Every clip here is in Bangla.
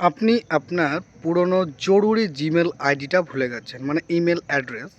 আপনি আপনার পুরনো জরুরি জিমেল আইডিটা ভুলে গেছেন মানে ইমেল অ্যাড্রেস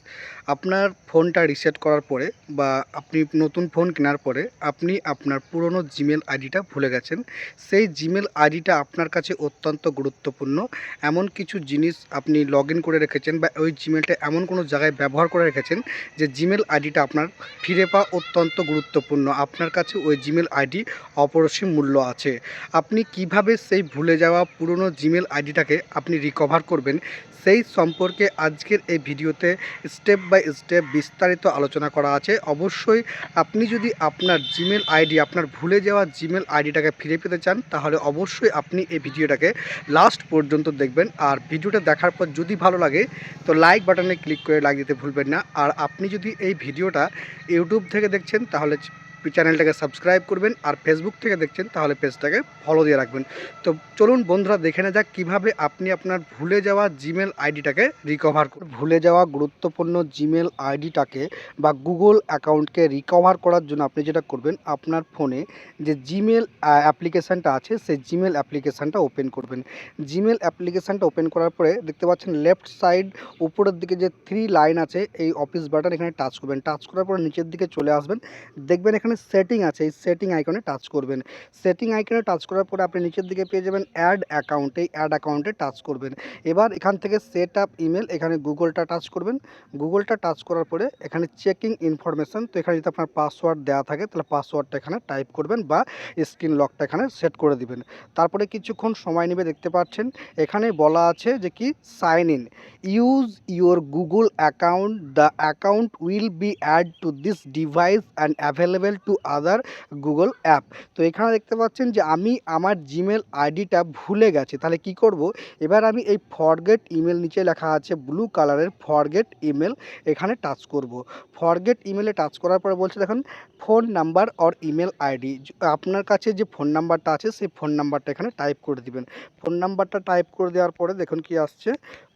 আপনার ফোনটা রিসেট করার পরে বা আপনি নতুন ফোন কেনার পরে আপনি আপনার পুরনো জিমেল আইডিটা ভুলে গেছেন। সেই জিমেল আইডিটা আপনার কাছে অত্যন্ত গুরুত্বপূর্ণ। এমন কিছু জিনিস আপনি লগ করে রেখেছেন বা ওই জিমেলটা এমন কোনো জায়গায় ব্যবহার করে রেখেছেন যে জিমেল আইডিটা আপনার ফিরে পাওয়া অত্যন্ত গুরুত্বপূর্ণ। আপনার কাছে ওই জিমেল আইডি অপরিসীম মূল্য আছে। আপনি কীভাবে সেই ভুলে যাওয়া পুরনো জিমেল আইডিটাকে আপনি রিকভার করবেন, সেই সম্পর্কে আজকের এই ভিডিওতে স্টেপ বাই স্টেপ বিস্তারিত আলোচনা করা আছে। অবশ্যই আপনি যদি আপনার জিমেল আইডি আপনার ভুলে যাওয়া জিমেল আইডিটাকে ফিরে পেতে চান, তাহলে অবশ্যই আপনি এই ভিডিওটাকে লাস্ট পর্যন্ত দেখবেন। আর ভিডিওটা দেখার পর যদি ভালো লাগে, তো লাইক বাটনে ক্লিক করে লাইক দিতে ভুলবেন না। আর আপনি যদি এই ভিডিওটা ইউটিউব থেকে দেখছেন, তাহলে চ্যানেলটাকে সাবস্ক্রাইব করবেন আর ফেসবুক থেকে দেখছেন, তাহলে পেজটাকে ফলো দিয়ে রাখবেন। তো চলুন বন্ধুরা, দেখে নেওয়া যাক কীভাবে আপনি আপনার ভুলে যাওয়া জিমেল আইডিটাকে রিকভার ভুলে যাওয়া গুরুত্বপূর্ণ জিমেল আইডিটাকে বা গুগল অ্যাকাউন্টকে রিকভার করার জন্য আপনি যেটা করবেন, আপনার ফোনে যে জিমেল অ্যাপ্লিকেশানটা আছে, সেই জিমেল অ্যাপ্লিকেশানটা ওপেন করবেন। জিমেল অ্যাপ্লিকেশানটা ওপেন করার পরে দেখতে পাচ্ছেন লেফট সাইড উপরের দিকে যে থ্রি লাইন আছে, এই অফিস বাটন এখানে টাচ করবেন। টাচ করার পরে নিচের দিকে চলে আসবেন। দেখবেন এখানে সেটিং আছে, এই সেটিং আইকনে টাচ করবেন। সেটিং আইকনে টাচ করার পরে আপনি নিচের দিকে পেয়ে যাবেন অ্যাড অ্যাকাউন্ট এই অ্যাড অ্যাকাউন্টে টাচ করবেন। এবার এখান থেকে সেট আপ ইমেল এখানে গুগলটা টাচ করবেন। গুগলটা টাচ করার পরে এখানে চেকিং ইনফরমেশন তো এখানে যদি আপনার পাসওয়ার্ড দেওয়া থাকে, তাহলে পাসওয়ার্ডটা এখানে টাইপ করবেন বা স্ক্রিন লকটা এখানে সেট করে দিবেন। তারপরে কিছুক্ষণ সময় নেবে, দেখতে পাচ্ছেন, এখানে বলা আছে যে কি sign in use your Google account the account will be add to this device and available to other Google app তো এখানে দেখতে পাচ্ছেন যে আমি আমার জিমেল আইডিটা ভুলে গেছি। তাহলে কি করব? এবার আমি এই ফরগেট ইমেল নিচে লেখা আছে ব্লু কালারের ফরগেট ইমেল এখানে টাচ করব। ফরগেট ইমেলে টাচ করার পরে বলছে, দেখুন phone number or email ID. আপনার কাছে যে ফোন নাম্বারটা আছে, সেই ফোন নাম্বারটা এখানে টাইপ করে দিবেন। ফোন নাম্বারটা টাইপ করে দেওয়ার পরে দেখুন কি আসছে।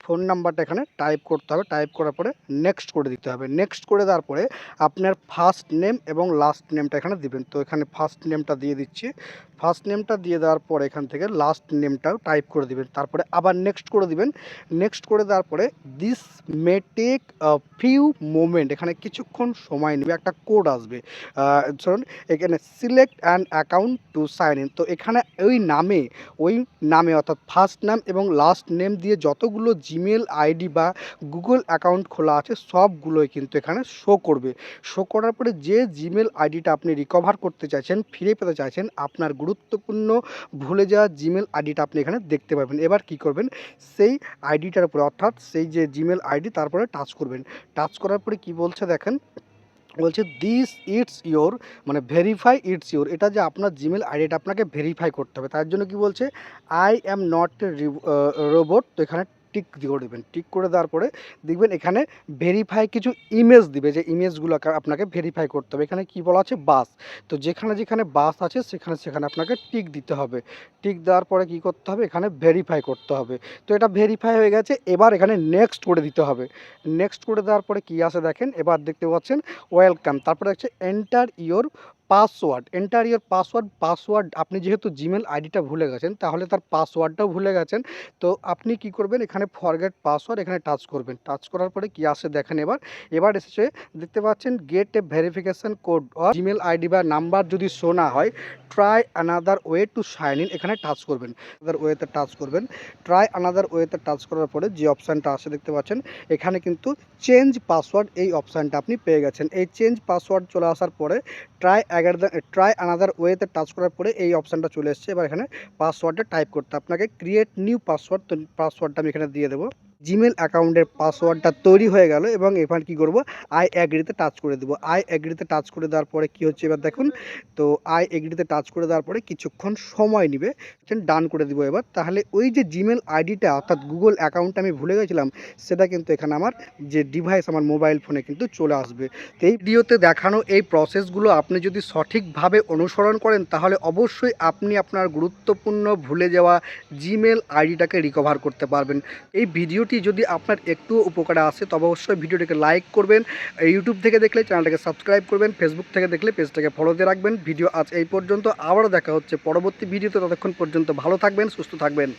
ফোন নাম্বারটা এখানে টাইপ করতে হবে। টাইপ করার পরে নেক্সট করে দিতে হবে। নেক্সট করে দেওয়ার পরে আপনার ফার্স্ট নেম এবং লাস্ট নেমটা এখানে দিবেন। তো এখানে ফার্স্ট নেমটা দিয়ে দিচ্ছি। ফার্স্ট নেমটা দিয়ে দেওয়ার পরে এখান থেকে লাস্ট নেমটাও টাইপ করে দিবেন। তারপরে আবার নেক্সট করে দিবেন। নেক্সট করে দেওয়ার পরে this may take few moment এখানে কিছুক্ষণ সময় নেবে, একটা কোড আসবে। ধরুন, এখানে select and account to sign in তো এখানে ওই নামে ওই নামে অর্থাৎ ফার্স্ট নাম এবং লাস্ট নেম দিয়ে যতগুলো জিমেল আইডি বা গুগল অ্যাকাউন্ট খোলা আছে, সবগুলোই কিন্তু এখানে শো করবে। শো করার পরে যে জিমেল আইডিটা আপনি রিকভার করতে চাইছেন, ফিরে পেতে চাইছেন, আপনার গুরুত্বপূর্ণ, ভুলে যাওয়া জিমেল আইডিটা আপনি এখানে দেখতে পাবেন এবার কি করবেন? সেই আইডিটার উপরে, অর্থাৎ সেই যে জিমেল আইডি তারপরে টাচ করবেন। টাচ করার পরে কি বলছে দেখেন? বলছে দিস ইটস ইওর মানে ভেরিফাই ইটস ইওর এটা যে আপনার জিমেল আইডিটা আপনাকে ভেরিফাই করতে হবে। তার জন্য কি বলছে? I am not a robot তো এখানে টিক করে দেবেন। টিক করে দেওয়ার পরে দেখবেন এখানে ভেরিফাই কিছু ইমেজ দিবে যে ইমেজগুলো আপনাকে ভেরিফাই করতে হবে। এখানে কি বলা আছে? বাস তো যেখানে যেখানে বাস আছে, সেখানে সেখানে আপনাকে টিক দিতে হবে। টিক দেওয়ার পরে কি করতে হবে? এখানে ভেরিফাই করতে হবে। তো এটা ভেরিফাই হয়ে গেছে। এবার এখানে নেক্সট করে দিতে হবে। নেক্সট করে দেওয়ার পরে কি আছে দেখেন? এবার দেখতে পাচ্ছেন ওয়েলকাম তারপরে হচ্ছে enter your password enter your password password আপনি যেহেতু জিমেল আইডিটা ভুলে গেছেন, তাহলে তার পাসওয়ার্ডটাও ভুলে গেছেন। তো আপনি কি করবেন, এখানে ফরগেট পাসওয়ার্ড এখানে টাচ করবেন। টাচ করার পরে কি আসে দেখেন এবার। এবার এসেছে, দেখতে পাচ্ছেন get a verification code Gmail ID বা নাম্বার যদি শো না হয় try another way to sign in এখানে টাচ করবেন। আনাদার ওয়েতে টাচ করবেন। ট্রাই আনাদার ওয়েতে টাচ করার পরে যে অপশানটা আসে দেখতে পাচ্ছেন, এখানে কিন্তু চেঞ্জ পাসওয়ার্ড এই অপশানটা আপনি পেয়ে গেছেন। এই চেঞ্জ পাসওয়ার্ড চলে আসার পরে ট্রাই অ্যাগার ট্রাই আনাদার ওয়েতে টাচ করার পরে এই অপশানটা চলে এসছে। এবার এখানে পাসওয়ার্ডটা টাইপ করতে আপনাকে ক্রিয়েট নিউ পাসওয়ার্ড তো পাসওয়ার্ডটা আমি এখানে দিয়ে দেবো। জিমেল অ্যাকাউন্টের পাসওয়ার্ডটা তৈরি হয়ে গেল এবং এবার কি করব? আই অ্যাগ্রিতে টাচ করে দেবো। আই অ্যাগ্রিতে টাচ করে দেওয়ার পরে কি হচ্ছে এবার দেখুন? তো আই এগ্রিতে টাচ করে দেওয়ার পরে কিছুক্ষণ সময় নেবে। ডান করে দিব এবার। তাহলে ওই যে জিমেল আইডিটা অর্থাৎ গুগল অ্যাকাউন্টটা আমি ভুলে গেছিলাম, সেটা কিন্তু এখানে আমার যে ডিভাইস আমার মোবাইল ফোনে কিন্তু চলে আসবে। তো এই ভিডিওতে দেখানো এই প্রসেসগুলো আপনি যদি সঠিকভাবে অনুসরণ করেন, তাহলে অবশ্যই আপনি আপনার গুরুত্বপূর্ণ ভুলে যাওয়া জিমেল আইডিটাকে রিকভার করতে পারবেন। এই ভিডিওটি যদি আপনার একটু উপকারে আসে, তবে অবশ্যই ভিডিওটিকে লাইক করবেন, ইউটিউব থেকে দেখলে চ্যানেলটাকে সাবস্ক্রাইব করবেন, ফেসবুক থেকে দেখলে পেজটাকে ফলো দিয়ে রাখবেন। ভিডিও আজ এই পর্যন্ত, আবারও দেখা হচ্ছে পরবর্তী ভিডিওতে, ততক্ষণ পর্যন্ত ভালো থাকবেন, সুস্থ থাকবেন।